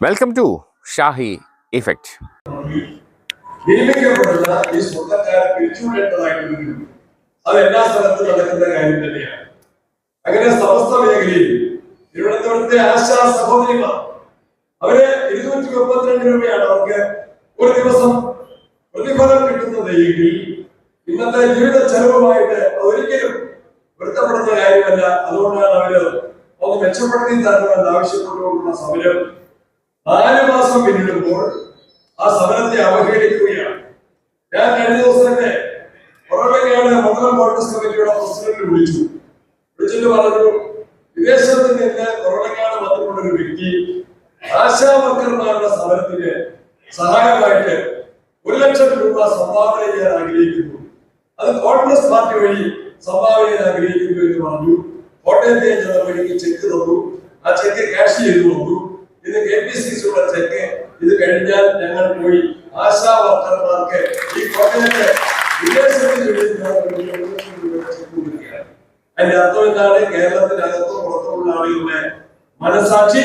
Welcome to Shahi effect അത് എല്ലാ സ്ഥലത്തും നടക്കുന്ന കാര്യം തന്നെയാണ്. അങ്ങനെ സമസ്ത മേഖലയിൽ തിരുവനന്തപുരത്തെ ആശാ സഹോദരിമാർ അവർ ഇരുന്നൂറ്റി മുപ്പത്തിരണ്ട് രൂപയാണ് അവർക്ക് ഒരു ദിവസം പ്രതിഫലം കിട്ടുന്നത് എങ്കിൽ ഇന്നത്തെ ജീവിത ചെലവുമായിട്ട് ഒരിക്കലും പൊരുത്തപ്പെടുന്ന കാര്യമല്ല. അതുകൊണ്ടാണ് അവർ ഒന്ന് മെച്ചപ്പെടുത്തി തരണമെന്ന് ആവശ്യപ്പെട്ടുകൊണ്ടുള്ള സമരം നാല് മാസം പിന്നിടുമ്പോൾ ആ സമരത്തെ അവഹേളിക്കുകയാണ്. ഞാൻ കഴിഞ്ഞ ദിവസം തന്നെ മണ്ഡലം കോൺഗ്രസ് കമ്മിറ്റിയുടെ പ്രസിഡന്റ് വിളിച്ചു. വിളിച്ചിട്ട് പറഞ്ഞു വിദേശത്ത് നിന്ന് പുറമേക്കാട് വന്നിട്ടുള്ള ഒരു വ്യക്തി ആശാവർക്കർമാരുടെ സമരത്തിന് സഹായമായിട്ട് ഒരു ലക്ഷം രൂപ സംഭാവന ചെയ്യാൻ ആഗ്രഹിക്കുന്നു. അത് കോൺഗ്രസ് പാർട്ടി വഴി സംഭാവന ചെയ്യാൻ ആഗ്രഹിക്കുന്നു എന്ന് പറഞ്ഞു. കോട്ടയത്തെ ചെന്നപ്പോൾ വഴിക്ക് ചെക്ക് തന്നു. ആ ചെക്ക് ക്യാഷ് ചെയ്തു തന്നു. ഇത് കെ പി സി സിയുടെ ചെക്ക് ഇത് കഴിഞ്ഞാൽ ഞങ്ങൾ പോയി ആശാ വർക്കർമാർക്ക് ഈ കോട്ടയത്തെ അതിന്റെ അർത്ഥം എന്താണ്? കേരളത്തിനകത്തും പുറത്തുമുള്ള ആളുകളുടെ മനസാക്ഷി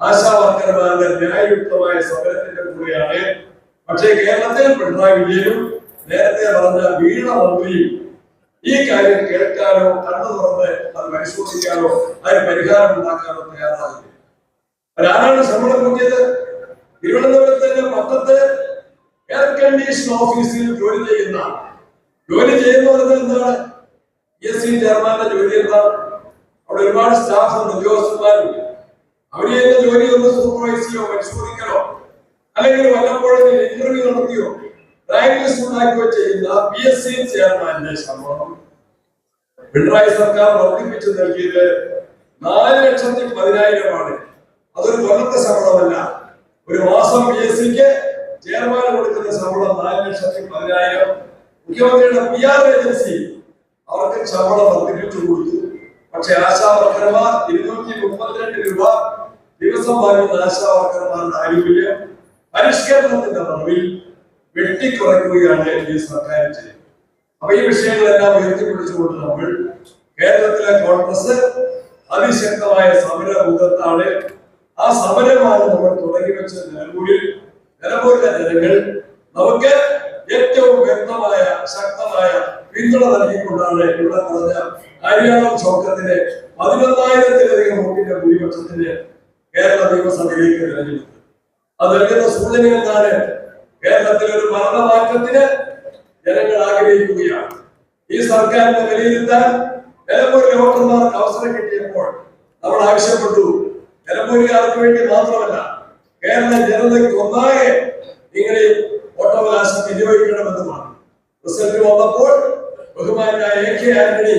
ആശാ വർക്കർമാരുടെ ന്യായയുക്തമായ സമരത്തിന്റെ കൂടെയാണ്. പക്ഷേ കേരളത്തിൽ പിണറായി വിജയനും നേരത്തെ പറഞ്ഞ വീണ മന്ത്രിയും ഈ കാര്യം കേൾക്കാനോ കണ്ണു തുറന്ന് അത് പരിശോധിക്കാനോ അതിന് പരിഹാരം ഉണ്ടാക്കാനോ തയ്യാറാകില്ല അവരാരാണ് ശമ്പളം കൂട്ടിയത് തിരുവനന്തപുരത്ത് തന്നെ പത്തത്ത് എയർ കണ്ടീഷൻ ഓഫീസിൽ ജോലി ചെയ്യുന്ന ജോലി ചെയ്യുന്നവർക്ക് എന്താണ്? എസ് സി ചെയർമാന്റെ ജോലി എന്താ അവിടെ ഒരുപാട് സ്റ്റാഫ് ഉണ്ട് ഉദ്യോഗസ്ഥന്മാരുണ്ട്. ചെയ്യുന്ന ജോലി ഒന്ന് സൂപ്പർവൈസ് ചെയ്യോ പരിശോധിക്കണോ? അല്ലെങ്കിൽ വല്ലപ്പോഴും ഇന്റർവ്യൂ നടത്തിയോ? റാങ്ക് ലിസ്റ്റ് ഉണ്ടാക്കുകയോ ചെയ്യുന്ന പി എസ് സി ചെയർമാന്റെ ശമ്പളം. പിണറായി സർക്കാർ വർദ്ധിപ്പിച്ചു നൽകിയത് നാല് ലക്ഷത്തി പതിനായിരമാണ്. അതൊരു കൊല്ലത്തെ ശമ്പളമല്ല. ഒരു മാസം പി എസ് സിക്ക് ചെയർമാൻ കൊടുക്കുന്ന ശമ്പളം നാല് ലക്ഷത്തി പതിനായിരം. മുഖ്യമന്ത്രിയുടെ പി ആർ ഏജൻസി അവർക്ക് ശമ്പളം വർദ്ധിപ്പിച്ചു കൊടുത്തു. പക്ഷെ ആശാവർക്കർമാർ ഇരുന്നൂറ്റി മുപ്പത്തിരണ്ട് രൂപ ദിവസം വാങ്ങുന്ന ആശാവർക്കർമാരുടെ ആനുകൂല്യം പരിഷ്കരണത്തിന്റെ മറവിൽ വെട്ടിക്കുറയ്ക്കുകയാണ് ഈ സർക്കാർ ചെയ്യുന്നത് അപ്പൊ ഈ വിഷയങ്ങളെല്ലാം ഉയർത്തിപ്പിടിച്ചുകൊണ്ട് നമ്മൾ കേരളത്തിലെ കോൺഗ്രസ് അതിശക്തമായ സമര മുഖത്താണ് ആ സമരമാണ് നമ്മൾ തുടങ്ങി വെച്ച നിലമ്പൂരിൽ നിലമ്പൂരിലെ ജനങ്ങൾ നമുക്ക് ഏറ്റവും വ്യക്തമായ ശക്തമായ പിന്തുണ നൽകിക്കൊണ്ടാണ് ഇവിടെ നടന്ന ഹരിയാണം ചോക്കത്തിന്റെ പതിനൊന്നായിരത്തിലധികം വോട്ടിന്റെ ഭൂരിപക്ഷത്തിന് കേരള നിയമസഭയിലേക്ക് തിരഞ്ഞെടുത്തത്. അത് നൽകുന്ന സൂചന എന്താണ്? കേരളത്തിൽ ഒരു ഭരണമാറ്റത്തിന് ജനങ്ങൾ ആഗ്രഹിക്കുകയാണ്. ഈ സർക്കാരിനെ വിലയിരുത്താൻ നിലമ്പൂരിലെ വോട്ടർമാർക്ക് അവസരം കിട്ടിയപ്പോൾ നമ്മൾ ആവശ്യപ്പെട്ടു. നിലമ്പൂരുകാർക്ക് വേണ്ടി മാത്രമല്ല കേരള ജനതയ്ക്ക് ഒന്നാകെ ഇങ്ങനെ വോട്ടവകാശം വിനിയോഗിക്കണമെന്നുമാണ് റിസൾട്ട് വന്നപ്പോൾ ബഹുമാനായ എ കെ ആന്റണി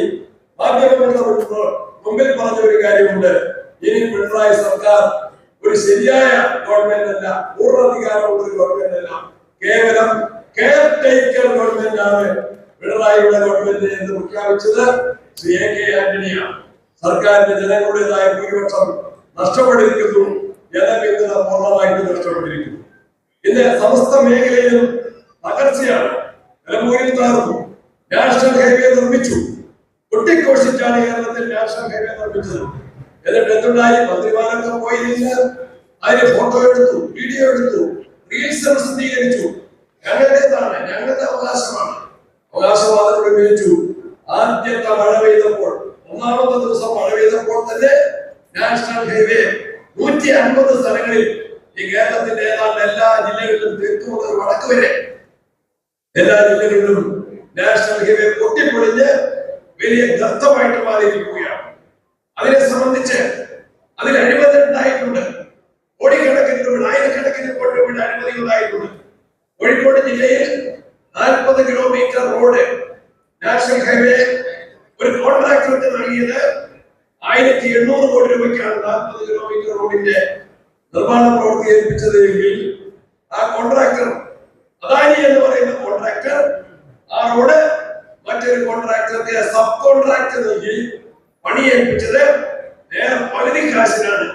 മാധ്യമങ്ങളുടെ മുമ്പിൽ പറഞ്ഞ ഒരു കാര്യമുണ്ട്. ഇനി പിണറായി സർക്കാർ ഒരു ശരിയായ ഗവൺമെന്റ് അല്ല പൂർണാധികാരമുള്ള ഒരു ഗവൺമെന്റ് അല്ല കേവലം കെയർ ടേക്കർ ഗവൺമെന്റ് ആണ് പിണറായിയുടെ ഗവൺമെന്റ് എന്ന് പ്രഖ്യാപിച്ചത് ശ്രീ എ കെ ആന്റണിയാണ്. സർക്കാരിന്റെ ജനങ്ങളുടേതായ ഭൂരിപക്ഷം നഷ്ടപ്പെട്ടിരിക്കുന്നു. ജനപിന്തുണ പൂർണമായിട്ട് നഷ്ടപ്പെട്ടിരിക്കുന്നു. ഇന്ന് സമസ്ത മേഖലയിലും തകർച്ചയാണ് നിലമ്പൂരിൽ തകർന്നു. നാഷണൽ ഹൈവേ നിർമ്മിച്ചു. കൊട്ടിഘോഷിച്ചാണ് കേരളത്തിൽ നാഷണൽ ഹൈവേ നിർമ്മിച്ചത്. എന്നിട്ട് എന്തുണ്ടായി? മന്ത്രിമാരൊക്കെ പോയില്ല അതിന് ഫോട്ടോ എടുത്തു വീഡിയോ എടുത്തു റീൽസ് പ്രസിദ്ധീകരിച്ചു ഞങ്ങളുടേതാണ് ഞങ്ങളുടെ അവകാശമാണ്. അവകാശവാദം ഉപയോഗിച്ചു. ആദ്യത്തെ മഴ പെയ്തപ്പോൾ ഒന്നാമത്തെ ദിവസം മഴ പെയ്തപ്പോൾ തന്നെ നാഷണൽ ഹൈവേ നൂറ്റി അൻപത് സ്ഥലങ്ങളിൽ ഈ കേരളത്തിന്റെ ഏതാണ്ട് എല്ലാ ജില്ലകളിലും തെക്ക് മുതൽ വടക്ക് വരെ എല്ലാ ജില്ലകളിലും നാഷണൽ ഹൈവേ പൊട്ടിപ്പൊളിഞ്ഞ് വലിയ ഗർത്തമായിട്ട് മാറിയിരിക്കുകയാണ്. അതിനെ സംബന്ധിച്ച് അതിൽ അഴിമതി ഉണ്ടായിട്ടുണ്ട് കോടിക്കണക്കിന് രൂപ ആയിരക്കണക്കിന് കോടി രൂപയുടെ അഴിമതി ഉണ്ടായിട്ടുണ്ട് കോഴിക്കോട് ജില്ലയിൽ നാൽപ്പത് കിലോമീറ്റർ റോഡ് നാഷണൽ ഹൈവേ ഒരു കോൺട്രാക്ടർക്ക് നൽകിയത് ആയിരത്തി എണ്ണൂറ് കോടി രൂപയ്ക്കാണ് നാൽപ്പത് കിലോമീറ്റർ റോഡിന്റെ നിർമ്മാണ പ്രവൃത്തി ഏൽപ്പിച്ചത് എങ്കിൽ ആ കോൺട്രാക്ടർ അദാനി എന്ന് പറയുന്ന കോൺട്രാക്ടർ ആ റോഡ് മറ്റൊരു കോൺട്രാക്ടർക്ക് സബ് കോൺട്രാക്ട് നൽകി പണി ഏൽപ്പിച്ചത് നേരെ പകുതി കാശിനാണ്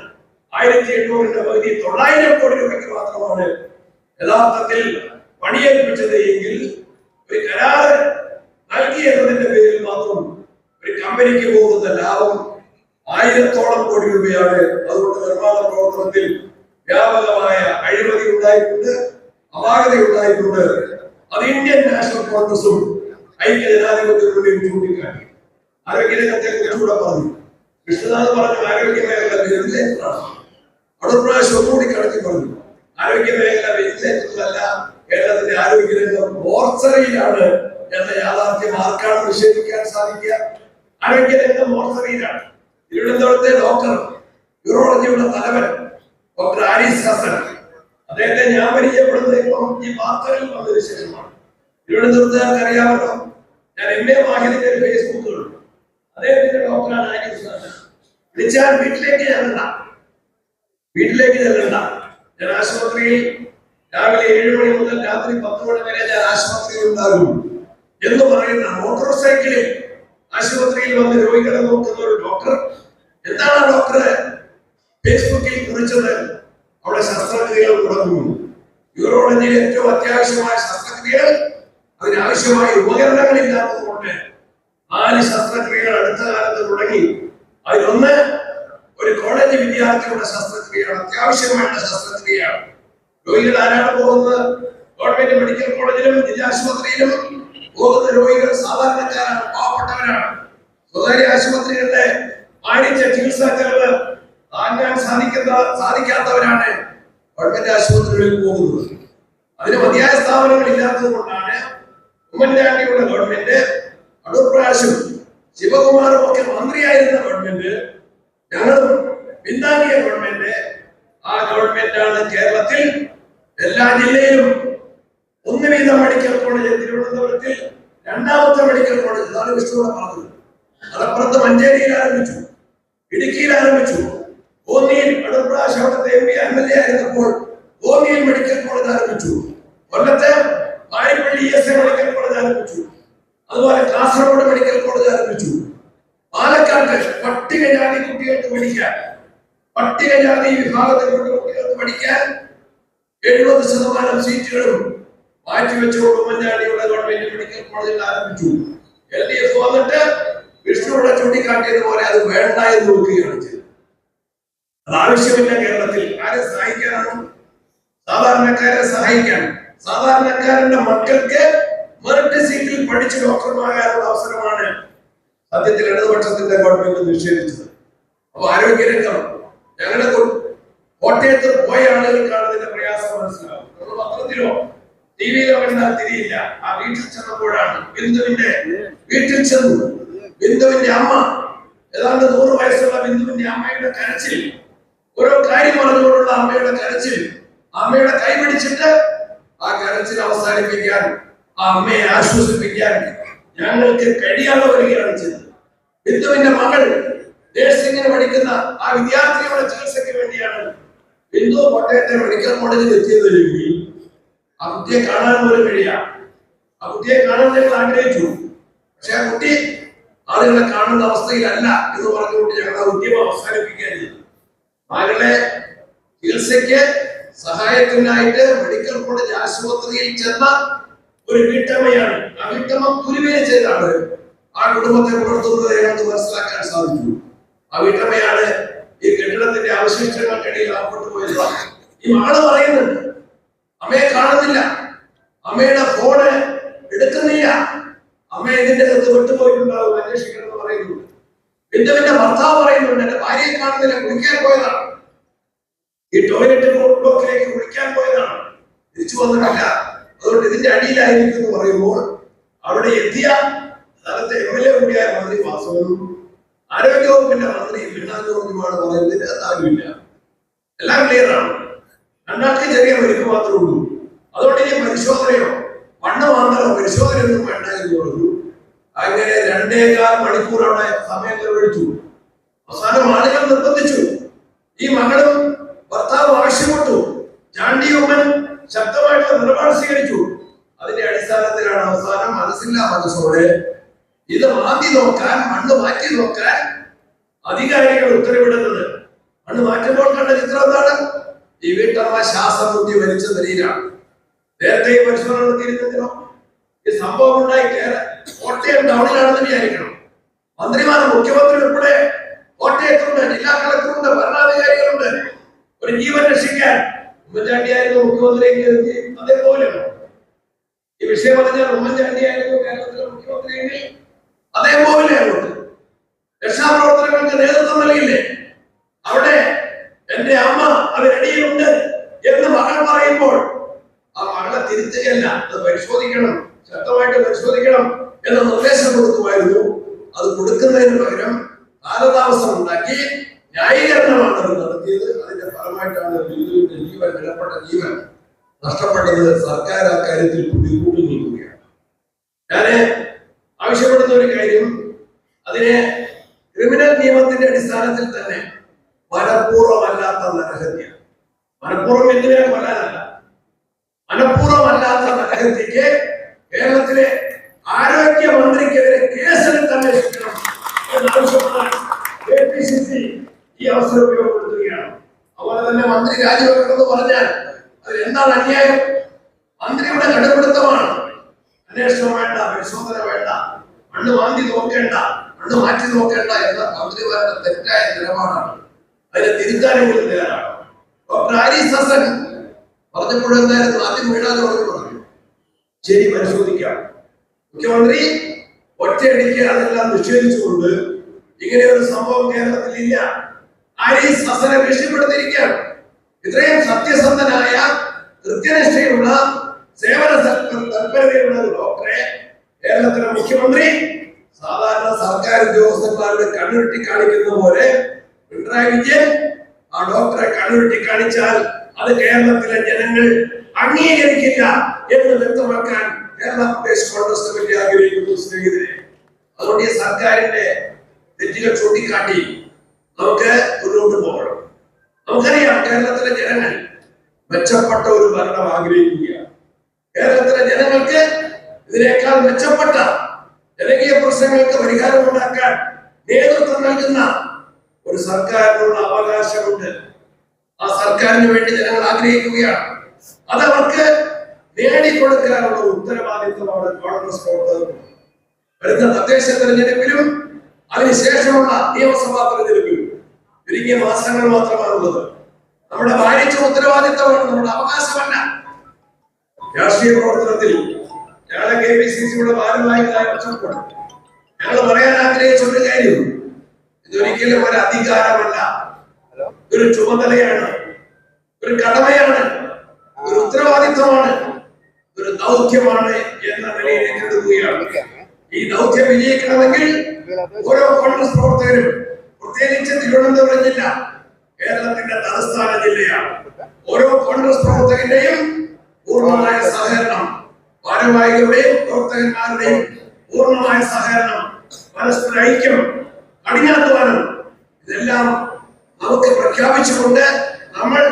ആയിരത്തി എണ്ണൂറിന്റെ പകുതി തൊള്ളായിരം കോടി രൂപയ്ക്ക് മാത്രമാണ് യഥാർത്ഥത്തിൽ പണിയേൽപ്പിച്ചത് എങ്കിൽ ഒരു കരാർ നൽകി എന്നതിന്റെ പേരിൽ മാത്രം ഒരു കമ്പനിക്ക് പോകുന്ന ലാഭം ആയിരത്തോളം കോടി രൂപയാണ്. അതുകൊണ്ട് നിർമ്മാണ പ്രവർത്തനത്തിൽ വ്യാപകമായ അഴിമതി ഉണ്ടായിട്ടുണ്ട് അപാകത ഉണ്ടായിട്ടുണ്ട്. അത് ഇന്ത്യൻ നാഷണൽ കോൺഗ്രസും ഐക്യ ജനാധിപത്യത്തിലൂടെയും ചൂണ്ടിക്കാട്ടി. ആരോഗ്യരംഗത്തെ കുറിച്ചുകൂടെ പറഞ്ഞു. കൃഷ്ണനാഥ് പറഞ്ഞു ആരോഗ്യ മേഖല അവിടെ ഒരു പ്രാവശ്യം ഒന്നുകൂടി കടത്തി പറഞ്ഞു. ആരോഗ്യ മേഖല വെന്റിലേറ്ററിലല്ല കേരളത്തിന്റെ ആരോഗ്യരംഗം മോർച്ചറിയിലാണ് എന്ന യാഥാർത്ഥ്യം ആർക്കാണ് നിഷേധിക്കാൻ സാധിക്കുക? ആരോഗ്യരംഗം മോർച്ചറിയിലാണ്. തിരുവനന്തപുരത്തെ ഡോക്ടർ യൂറോളജിയുടെ തലവൻ ഡോക്ടർ ആരിസ് ഹസൻ. അദ്ദേഹത്തെ ഞാൻ പരിചയപ്പെടുന്നത് ഇപ്പം ഈ വാർത്തകളിൽ വന്നതിന് ശേഷമാണ്. തിരുവനന്തപുരത്തുകാർക്ക് അറിയാമല്ലോ ഞാൻ എം എ മാഹിദിന്റെ ഒരു ഫേസ്ബുക്കുകളുണ്ട് അദ്ദേഹത്തിന്റെ ഡോക്ടറാണ് ആരിസ് ഹസൻ. വിളിച്ചാൽ വീട്ടിലേക്ക് ചെല്ലണ്ട വീട്ടിലേക്ക് ചെല്ലണ്ട. ഞാൻ ആശുപത്രിയിൽ രാവിലെ ഏഴ് മണി മുതൽ രാത്രി പത്ത് മണി വരെ ഞാൻ ആശുപത്രിയിൽ ഉണ്ടാകും എന്ന് പറയുന്ന മോട്ടോർ സൈക്കിളിൽ ആശുപത്രിയിൽ വന്ന് രോഗികളെ നോക്കുന്ന ഒരു ഡോക്ടർ. എന്താണ് ഡോക്ടർ ഫേസ്ബുക്കിൽ കുറിച്ചത്. അവിടെ ശസ്ത്രക്രിയകൾ തുടങ്ങുന്നു യൂറോളജിയിൽ ഏറ്റവും അത്യാവശ്യമായ ശസ്ത്രക്രിയകൾ അതിനാവശ്യമായ ഉപകരണങ്ങൾ ഇല്ലാത്തതുകൊണ്ട് നാല് ശസ്ത്രക്രിയകൾ അടുത്ത കാലത്ത് തുടങ്ങി. അതിലൊന്ന് ഒരു കോളേജ് വിദ്യാർത്ഥിയുടെ ശസ്ത്രക്രിയയാണ് അത്യാവശ്യമായ ശസ്ത്രക്രിയയാണ്. രോഗികൾ ആരാണ് പോകുന്നത്? ഗവൺമെന്റ് മെഡിക്കൽ കോളേജിലും ജില്ലാശുപത്രിയിലും പോകുന്ന രോഗികൾ സാധാരണക്കാരാണ് പാവപ്പെട്ടവരാണ്. സ്വകാര്യ ആശുപത്രികളിലെ വാണിജ്യ ചികിത്സാ ചെലവ് താങ്ങാൻ സാധിക്കുന്ന സാധിക്കാത്തവരാണ് ഗവൺമെന്റ് ആശുപത്രികളിൽ പോകുന്നത്. അതിന് മതിയായ സ്ഥാപനങ്ങൾ ഇല്ലാത്തത് കൊണ്ടാണ് ഉമ്മൻചാണ്ടിയുടെ ഗവൺമെന്റ് അടൂർ പ്രാവശ്യം ശിവകുമാറും ഒക്കെ മന്ത്രിയായിരുന്ന ഗവൺമെന്റ് ഞങ്ങളും പിന്താങ്ങിയ ഗവൺമെന്റ് ആ ഗവൺമെന്റാണ് കേരളത്തിൽ എല്ലാ ജില്ലയിലും ഒന്ന് വീതം മെഡിക്കൽ കോളേജ് തിരുവനന്തപുരത്തിൽ രണ്ടാമത്തെ മെഡിക്കൽ കോളേജ് അതാണ് വിഷ്ണുവിടെ പറഞ്ഞത് മലപ്പുറത്ത് മഞ്ചേരിയിൽ ആരംഭിച്ചു ഇടുക്കിയിൽ ആരംഭിച്ചു. കോന്നിയിൽ അടുപ്രാശ് അവിടുത്തെ M P M L A ആയിരുന്നപ്പോൾ കോന്നിയിൽ മെഡിക്കൽ കോളേജ് ആരംഭിച്ചു. കൊല്ലത്തെ Varippally S A medical college ആരംഭിച്ചു. അതുപോലെ കാസർഗോഡ് മെഡിക്കൽ കോളേജ് ആരംഭിച്ചു. പാലക്കാട്ട് പട്ടികജാതി കുട്ടികൾക്ക് പഠിക്കാൻ പട്ടികജാതി വിഭാഗത്തിൽപ്പെട്ട കുട്ടികൾക്ക് പഠിക്കാൻ എഴുപത് ശതമാനം സീറ്റുകളും മാറ്റിവെച്ചുകൊണ്ട് ഉമ്മൻചാണ്ടിയുടെ ഗവൺമെന്റ് മെഡിക്കൽ കോളേജിൽ ആരംഭിച്ചു. എൽ ഡി എഫ് വന്നിട്ട് വിഷ്ണുവിടെ ചൂണ്ടിക്കാട്ടിയത് പോലെ അത് വേണ്ട എന്ന് നോക്കുകയാണ് ചെയ്തത്. അത് ആവശ്യമില്ല കേരളത്തിൽ. ആരെ സഹായിക്കാനാണ്? സാധാരണക്കാരെ സഹായിക്കാൻ. സാധാരണക്കാരന്റെ മക്കൾക്ക് മെറിറ്റ് സീറ്റിൽ പഠിച്ച് ഡോക്ടർമാകാനുള്ള അവസരമാണ് സത്യത്തിൽ ഇടതുപക്ഷത്തിന്റെ ഗവൺമെന്റ് നിഷേധിച്ചത് അപ്പൊ ആരോഗ്യരംഗം ഞങ്ങളുടെ കോട്ടയത്ത് പോയ ആളുകൾക്കാണ് ഇതിന്റെ പ്രയാസം മനസ്സിലാവും നമ്മൾ പത്രത്തിലോ ടി വിയിലോ കണ്ടാൽ തിരിയില്ല ആ വീട്ടിൽ ചെന്നപ്പോഴാണ് ബിന്ദുവിന്റെ വീട്ടിൽ ചെന്നു. ബിന്ദുവിന്റെ അമ്മ ഏതാണ്ട് നൂറ് വയസ്സുള്ള ബിന്ദുവിന്റെ അമ്മയുടെ കരച്ചിൽ. ഓരോ കാര്യം പറഞ്ഞുകൊണ്ടുള്ള അമ്മയുടെ കരച്ചിൽ. അമ്മയുടെ കൈ പിടിച്ചിട്ട് ആ കരച്ചിൽ അവസാനിപ്പിക്കാൻ ആ അമ്മയെ ആശ്വസിപ്പിക്കാൻ ഞങ്ങൾക്ക് കഴിയാതെ വരികയാണ് ചെയ്തത്. ബിന്ദുവിന്റെ മകൾ നേഴ്സിംഗിന് പഠിക്കുന്ന ആ വിദ്യാർത്ഥിയുടെ ചികിത്സയ്ക്ക് വേണ്ടിയാണ് ബിന്ദു കോട്ടയത്തെ മെഡിക്കൽ കോളേജിൽ എത്തിയതെങ്കിൽ ആ കുട്ടിയെ കാണാൻ പോലും കഴിയാ. ആ കുട്ടിയെ കാണാൻ ഞങ്ങൾ ആഗ്രഹിച്ചു. പക്ഷെ ആ കുട്ടി ആളുകളെ കാണുന്ന അവസ്ഥയിലല്ല എന്ന് പറഞ്ഞുകൊണ്ട് ഞങ്ങൾ ആ ഉദ്യമം അവസാനിപ്പിക്കാൻ മകളെ ചികിത്സയ്ക്ക് സഹായത്തിനായിട്ട് മെഡിക്കൽ കോളേജ് ആശുപത്രിയിൽ ചെന്ന ഒരു വീട്ടമ്മയാണ്. ആ വീട്ടമ്മ കുരുവിനെ ചെയ്താണ്. ആ കുടുംബത്തെ പുലർത്തുന്നത് ഞങ്ങൾക്ക് മനസ്സിലാക്കാൻ സാധിച്ചു ആ വീട്ടമ്മയാണ് ഈ കെട്ടിടത്തിന്റെ അവശിഷ്ടങ്ങൾക്കിടയിൽ അകപ്പെട്ടു പോയത്. ഈ മകൾ പറയുന്നുണ്ട് അമ്മയെ കാണുന്നില്ല. അമ്മയുടെ ഫോണ് എടുക്കുന്നില്ല. അമ്മ ഇതിന്റെ അകത്ത് വിട്ടുപോയിട്ടുണ്ടാവും അന്വേഷിക്കണം എന്ന് പറയുന്നു ബിന്ദുവിന്റെ ഭർത്താവ് പറയുന്നുണ്ട് എന്റെ ഭാര്യയെ കാണുന്നില്ല കുളിക്കാൻ പോയതാണ്. ഈ ടോയ്ലറ്റ് ബ്ലോക്കിലേക്ക് കുളിക്കാൻ പോയതാണ്. തിരിച്ചു വന്നിട്ടില്ല. അതുകൊണ്ട് ഇതിന്റെ അടിയിലായിരിക്കും എന്ന് പറയുമ്പോൾ അവിടെ എത്തിയ സ്ഥലത്തെ എം എൽ എ കൂടിയായ മന്ത്രി വാസവനും ആരോഗ്യവകുപ്പിന്റെ മന്ത്രി വീണാ ജോർജുമാണ് പറയുന്നതിന് അതാകില്ല എല്ലാം ക്ലിയർ ആണ്. രണ്ടാൾക്ക് ചെറിയ പരിക്ക് മാത്രമേ ഉള്ളൂ. അതുകൊണ്ട് ഇനി പരിശോധനയോ മണ്ണ് മാത്രമോ പരിശോധനയൊന്നും വേണ്ട എന്ന് പറഞ്ഞു. അങ്ങനെ രണ്ടേകാൽ മണിക്കൂർ അവിടെ സമയം ചെലവഴിച്ചു. അവസാനം ആളുകൾ നിർബന്ധിച്ചു. ഈ മകളും ഭർത്താവ് ആവശ്യപ്പെട്ടു ചാണ്ടിയമ്മൻ ശക്തമായിട്ടുള്ള നിലപാട് സ്വീകരിച്ചു അതിന്റെ അടിസ്ഥാനത്തിലാണ് അവസാനം മനസ്സോടെ ഇത് മാറ്റി നോക്കാൻ മണ്ണ് മാറ്റി നോക്കാൻ അധികാരികൾ ഉത്തരവിടുന്നത്. മണ്ണ് മാറ്റുമ്പോൾ കണ്ട ചിത്രം എന്താണ്? ഈ വീട്ടമ്മ ശ്വാസമുട്ടി വലിച്ച നിലയിലാണ് നേരത്തെ ഈ പരിശോധന നടത്തിയിരുന്നെങ്കിലോ ഈ സംഭവം ഉണ്ടായി കോട്ടയം ടൗണിലാണെന്ന് വിചാരിക്കണം. മന്ത്രിമാർ മുഖ്യമന്ത്രി ഉൾപ്പെടെ കോട്ടയത്തുണ്ട് ജില്ലാ കളക്ടറുണ്ട് ഭരണാധികാരികളുണ്ട്. ഒരു ജീവൻ രക്ഷിക്കാൻ ഉമ്മൻചാണ്ടിയായിരുന്നു മുഖ്യമന്ത്രിയെങ്കിൽ അതേപോലെ ഈ വിഷയം പറഞ്ഞാൽ ഉമ്മൻചാണ്ടിയായിരുന്നു കേരളത്തിലെ മുഖ്യമന്ത്രിയെങ്കിൽ അതേപോലെ അങ്ങോട്ട് രക്ഷാപ്രവർത്തനങ്ങൾക്ക് നേതൃത്വം നൽകില്ലേ അവിടെ എന്റെ അമ്മ അതിനിടയിലുണ്ട് എന്ന് മകൾ പറയുമ്പോൾ ആ മകളെ തിരുത്തുകയല്ല അത് പരിശോധിക്കണം ശക്തമായിട്ട് പരിശോധിക്കണം എന്ന നിർദ്ദേശം കൊടുക്കുമായിരുന്നു അത് കൊടുക്കുന്നതിന് പകരം കാലതാമസം ഉണ്ടാക്കി ന്യായീകരണമാണ് നടത്തിയത്. അതിന്റെ ഫലമായിട്ടാണ് ജീവൻ വിലപ്പെട്ട ജീവൻ. നഷ്ടപ്പെട്ടത് സർക്കാർ ആ കാര്യത്തിൽ കൂട്ടി നിൽക്കുകയാണ് ഞാൻ ആവശ്യപ്പെടുന്ന ഒരു കാര്യം അതിനെ ക്രിമിനൽ നിയമത്തിന്റെ അടിസ്ഥാനത്തിൽ തന്നെ മനഃപൂർവമല്ലാത്ത നരഹത്യ മനഃപൂർവം എന്തിനെ കൊല്ലാനല്ല? മനഃപൂർവമല്ലാത്ത നരഹത്യക്ക് കേരളത്തിലെ ആരോഗ്യ മന്ത്രിക്കെതിരെ കേസെടുത്ത് അന്വേഷിക്കണം എന്നാവശ്യപ്പെടാൻ കെ പി സി സി ഈ അവസരം ഉപയോഗപ്പെടുത്തുകയാണ്. അതുപോലെ തന്നെ മന്ത്രി രാജിവെക്കണമെന്ന് പറഞ്ഞാൽ എന്താണ് അന്യായം? മന്ത്രിയുടെ കടുപിടുത്തമാണ് അന്വേഷണം വേണ്ട പരിശോധന വേണ്ട. മണ്ണ് വാങ്ങി നോക്കേണ്ട മണ്ണ് മാറ്റി നോക്കേണ്ട എന്ന മന്ത്രിമാരുടെ തെറ്റായ നിലപാടാണ്. അതിനെ തിരുത്താനെങ്കിലും തയ്യാറാണ്. ഡോക്ടർ ആരിസ് ഹസൻ പറഞ്ഞപ്പോഴെന്തായിരുന്നു ആദ്യം വീഴാതെ പറഞ്ഞു പറഞ്ഞു. ശരി പരിശോധിക്കാം. മുഖ്യമന്ത്രി ഒറ്റയടിക്ക് അതെല്ലാം നിഷേധിച്ചുകൊണ്ട് ഇങ്ങനെ ഒരു സംഭവം കേരളത്തിൽ ഇല്ല ആരീസ് ഹസനെ ഭീഷണിപ്പെടുത്തിയിരിക്കുകയാണ് ഇത്രയും സത്യസന്ധനായ കൃത്യനിഷ്ഠയുള്ള സേവന തൽപ- തൽപരതയുള്ള ഡോക്ടറെ കേരളത്തിലെ മുഖ്യമന്ത്രി സാധാരണ സർക്കാർ ഉദ്യോഗസ്ഥന്മാരുടെ കണ്ണുരുട്ടി കാണിക്കുന്ന പോലെ പിണറായി വിജയൻ ആ ഡോക്ടറെ കണ്ണുരുട്ടി കാണിച്ചാൽ അത് കേരളത്തിലെ ജനങ്ങൾ അംഗീകരിക്കില്ല എന്ന് വ്യക്തമാക്കാൻ കേരള പ്രദേശ് കോൺഗ്രസ് കമ്മിറ്റി ആഗ്രഹിക്കുന്നു സ്നേഹിതരെ. അതുകൊണ്ട് ഈ സർക്കാരിന്റെ തെറ്റുകൾ ചൂണ്ടിക്കാട്ടി നമുക്ക് മുന്നോട്ട് പോകണം. നമുക്കറിയാം കേരളത്തിലെ ജനങ്ങൾ മെച്ചപ്പെട്ട ഒരു ഭരണം ആഗ്രഹിക്കുകയാണ് കേരളത്തിലെ ജനങ്ങൾക്ക് ഇതിനേക്കാൾ മെച്ചപ്പെട്ട ജനകീയ പ്രശ്നങ്ങൾക്ക് പരിഹാരം ഉണ്ടാക്കാൻ നേതൃത്വം നൽകുന്ന ഒരു സർക്കാരിനുള്ള അവകാശമുണ്ട്. ആ സർക്കാരിന് വേണ്ടി ജനങ്ങൾ ആഗ്രഹിക്കുകയാണ്. അതവർക്ക് നേടിക്കൊടുക്കാനുള്ള ഉത്തരവാദിത്വമാണ് കോൺഗ്രസ് പ്രവർത്തകർക്ക്. വരുന്ന തദ്ദേശ തെരഞ്ഞെടുപ്പിലും അതിനുശേഷമുള്ള നിയമസഭാ തെരഞ്ഞെടുപ്പിലും ചുരുങ്ങിയ മാസങ്ങൾ മാത്രമാണുള്ളത്. നമ്മുടെ ഭാരിച്ച ഉത്തരവാദിത്തമാണ് നമ്മുടെ അവകാശമല്ല. രാഷ്ട്രീയ പ്രവർത്തനത്തിൽ ഞങ്ങളെ കെ പി സി സിയുടെ ഭാരവാഹികളായ ഞങ്ങൾ പറയാൻ ആഗ്രഹിച്ച ഒരു കാര്യം. ഇതൊരിക്കലും ഒരു അധികാരമല്ല. ഒരു ചുമതലയാണ് ഒരു കടമയാണ് ഒരു ഉത്തരവാദിത്വമാണ് ഒരു ദൗത്യമാണ് എന്ന നിലയിലേക്ക് എടുക്കുകയാണ്. ഈ ദൗത്യം വിജയിക്കണമെങ്കിൽ ഓരോ കോൺഗ്രസ് പ്രവർത്തകരും പ്രത്യേകിച്ച് തിരുവനന്തപുരം ജില്ല കേരളത്തിന്റെ തലസ്ഥാന ജില്ലയാണ്. ഓരോ കോൺഗ്രസ് പ്രവർത്തകന്റെയും പൂർണമായ സഹകരണം ഭാരവാഹികളുടെയും പ്രവർത്തകന്മാരുടെയും പൂർണമായ സഹകരണം പരസ്പര ഐക്യം കഠിനാധ്വാനം ഇതെല്ലാം നമുക്ക് പ്രഖ്യാപിച്ചുകൊണ്ട് നമ്മൾ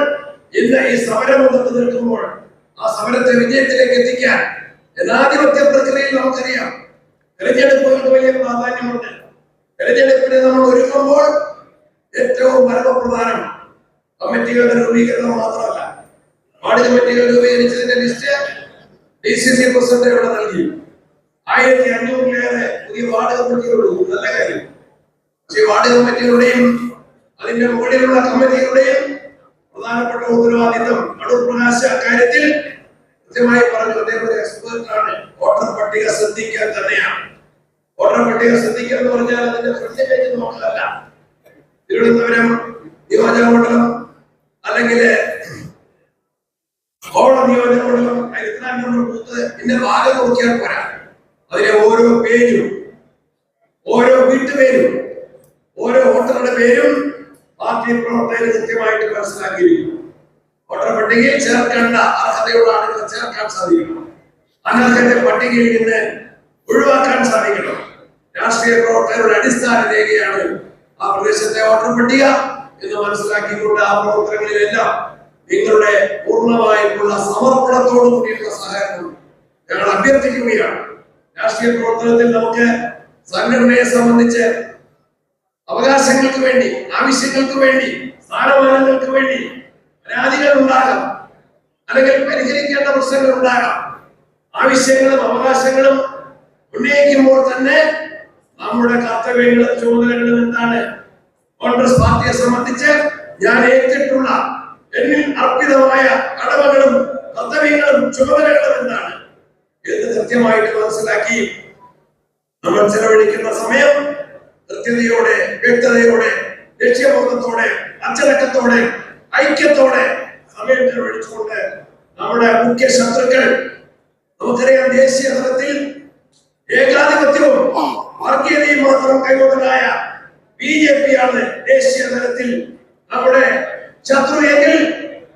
ഇന്ന് ഈ സമരമുഖത്ത് നിൽക്കുമ്പോൾ ആ സമരത്തെ വിജയത്തിലേക്ക് എത്തിക്കാൻ ജനാധിപത്യ പ്രക്രിയയിൽ നമുക്കറിയാം. തെരഞ്ഞെടുപ്പുകൾക്ക് വലിയ പ്രാധാന്യമുണ്ട്. തെരഞ്ഞെടുപ്പിന് നമ്മൾ ഒരുക്കുമ്പോൾ ഏറ്റവും പരമപ്രധാനം കമ്മിറ്റികളുടെ രൂപീകരണം മാത്രമല്ല. വാർഡ് കമ്മിറ്റികൾ രൂപീകരിച്ചതിന്റെ list D C C president ഇവിടെ നൽകി. ആയിരത്തി അഞ്ഞൂറിലേറെ പുതിയ വാർഡ് കമ്മിറ്റികളുള്ളൂ നല്ല കാര്യം. പക്ഷേ വാർഡ് കമ്മിറ്റികളുടെയും അതിന്റെ മുകളിലുള്ള കമ്മിറ്റികളുടെയും പ്രധാനപ്പെട്ട ഉത്തരവാദിത്തം അടൂർ പ്രകാശ് അക്കാര്യത്തിൽ കൃത്യമായി പറഞ്ഞു അദ്ദേഹം ഒരു എക്സ്പേർട്ടാണ് വോട്ടർ പട്ടിക ശ്രദ്ധിക്കാൻ തന്നെയാണ്. വോട്ടർ പട്ടിക ശ്രദ്ധിക്കുക എന്ന് പറഞ്ഞാൽ അതിന്റെ പേജ് നോക്കലല്ല തിരുവനന്തപുരം നിയോജക മണ്ഡലം അല്ലെങ്കിൽ കോളം നിയോജക മണ്ഡലം ഇരുപത്തിനാല് ബൂത്ത് പിന്നെ ഭാഗം നോക്കിയാൽ പോരാ. അതിലെ ഓരോ പേജും ഓരോ വീട്ടുപേരും ഓരോ വോട്ടറുടെ പേരും പാർട്ടി പ്രവർത്തകർ കൃത്യമായിട്ട് മനസ്സിലാക്കിയിരിക്കുന്നു. വോട്ടർ പട്ടികയിൽ ചേർക്കേണ്ട അർഹതയുള്ള ആളുകളെ ചേർക്കാൻ സാധിക്കണം. അനർഹന്റെ പട്ടികയിൽ നിന്ന് ഒഴിവാക്കാൻ സാധിക്കണം. രാഷ്ട്രീയ പ്രവർത്തകരുടെ അടിസ്ഥാന രേഖയാണ് ആ പ്രദേശത്തെ വോട്ടർ പട്ടിക എന്ന് മനസ്സിലാക്കിക്കൊണ്ട് ആ പ്രവർത്തനങ്ങളിലെല്ലാം നിങ്ങളുടെ പൂർണമായിട്ടുള്ള സമർപ്പണത്തോടു കൂടിയുള്ള സഹകരണം ഞങ്ങൾ അഭ്യർത്ഥിക്കുകയാണ്. രാഷ്ട്രീയ പ്രവർത്തനത്തിൽ നമുക്ക് സംഘടനയെ സംബന്ധിച്ച് അവകാശങ്ങൾക്ക് വേണ്ടി ആവശ്യങ്ങൾക്ക് വേണ്ടി സ്ഥാനമാനങ്ങൾക്ക് വേണ്ടി പരാതികൾ ഉണ്ടാകാം. അല്ലെങ്കിൽ പരിഹരിക്കേണ്ട പ്രശ്നങ്ങൾ ഉണ്ടാകാം. ആവശ്യങ്ങളും അവകാശങ്ങളും ഉന്നയിക്കുമ്പോൾ തന്നെ നമ്മുടെ കർത്തവ്യങ്ങളും ചുമതലകളും എന്താണ്? കോൺഗ്രസ് പാർട്ടിയെ സംബന്ധിച്ച് ഞാൻ ഏറ്റിട്ടുള്ള എന്നിൽ അർപ്പിതമായ കടമകളും കർത്തവ്യങ്ങളും ചുമതലകളും എന്താണ്? എന്ന് കൃത്യമായിട്ട് മനസ്സിലാക്കി നമ്മൾ ചെലവഴിക്കുന്ന സമയം കൃത്യതയോടെ വ്യക്തതയോടെ ലക്ഷ്യബോധത്തോടെ അച്ചടക്കത്തോടെ ഐക്യത്തോടെ സമയം ചെലവഴിച്ചുകൊണ്ട് നമ്മുടെ മുഖ്യ ശത്രുക്കൾ നമുക്കറിയാം ദേശീയ തലത്തിൽ ഏകാധിപത്യവും വർഗീയതയും മാത്രം കൈകൊണ്ടതായ ബി ജെ പി ആണ് ദേശീയ തലത്തിൽ നമ്മുടെ ശത്രു എങ്കിൽ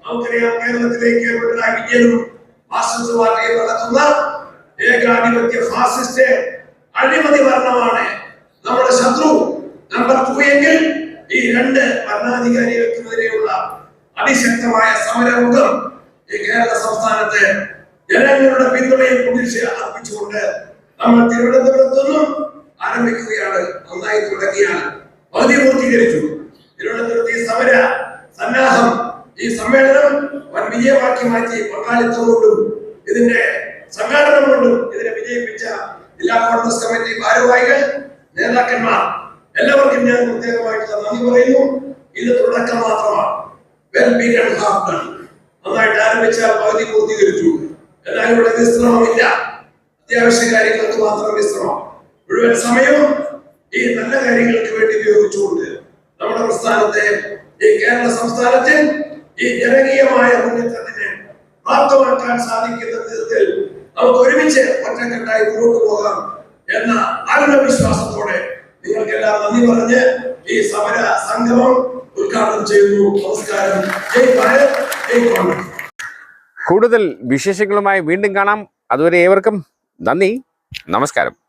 നമുക്കറിയാം കേരളത്തിലേക്ക് പിണറായി വിജയനും പാർട്ടിയും നടത്തുന്ന ഏകാധിപത്യ ഫാസിസ്റ്റ് അഴിമതി ഭരണമാണ് നമ്മുടെ ശത്രു നമ്പർ ടു എങ്കിൽ ഈ രണ്ട് ഭരണാധികാരികൾക്കെതിരെയുള്ള അതിശക്തമായ സമരമുഖം ഈ കേരള സംസ്ഥാനത്ത് ജനങ്ങളുടെ പിന്തുണയും പ്രതീക്ഷ അർപ്പിച്ചുകൊണ്ട് നമ്മൾ തിരുവനന്തപുരത്ത് നിന്നും ആരംഭിക്കുകയാണ്. നന്നായി തുടങ്ങിയാൽ പകുതി പൂർത്തീകരിച്ചു. തിരുവനന്തപുരത്ത് ഈ സമര സന്നാഹം ഈ സമ്മേളനം വൻ വിജയമാക്കി മാറ്റി പങ്കാളിത്തം കൊണ്ടും ഇതിന്റെ സംഘാടനം കൊണ്ടും ഇതിനെ വിജയിപ്പിച്ച ജില്ലാ കോൺഗ്രസ് കമ്മിറ്റി ഭാരവാഹികൾ നേതാക്കന്മാർ എല്ലാവർക്കും ഞാൻ പ്രത്യേകമായിട്ടുള്ള നന്ദി പറയുന്നു. ഇത് തുടക്കം മാത്രമാണ്. വെൽ ഹാഫ് നന്നായിട്ട് ആരംഭിച്ചാൽ പകുതി പൂർത്തീകരിച്ചു. എന്നാൽ ഇവിടെ വിശ്രമമില്ല. അത്യാവശ്യ കാര്യങ്ങൾക്ക് മാത്രം വിശ്രമം. മുഴുവൻ സമയവും ഈ നല്ല കാര്യങ്ങൾക്ക് വേണ്ടി ഉപയോഗിച്ചുകൊണ്ട് നമ്മുടെ പ്രസ്ഥാനത്തെ ഈ കേരള സംസ്ഥാനത്തിൽ ഈ ജനകീയമായ മുന്നേറ്റത്തിന് പ്രാപ്തമാക്കാൻ സാധിക്കുന്ന വിധത്തിൽ നമുക്ക് ഒരുമിച്ച് ഒറ്റക്കെട്ടായി മുന്നോട്ട് പോകാം എന്ന ആത്മവിശ്വാസത്തോടെ നിങ്ങൾക്കെല്ലാം നന്ദി പറഞ്ഞ് ഈ സമര സംഗമം ഉദ്ഘാടനം ചെയ്യുന്നു. നമസ്കാരം. ജയ് ഭാരത് ജയ് കൂടുതൽ വിശേഷങ്ങളുമായി വീണ്ടും കാണാം. അതുവരെ ഏവർക്കും നന്ദി. നമസ്കാരം.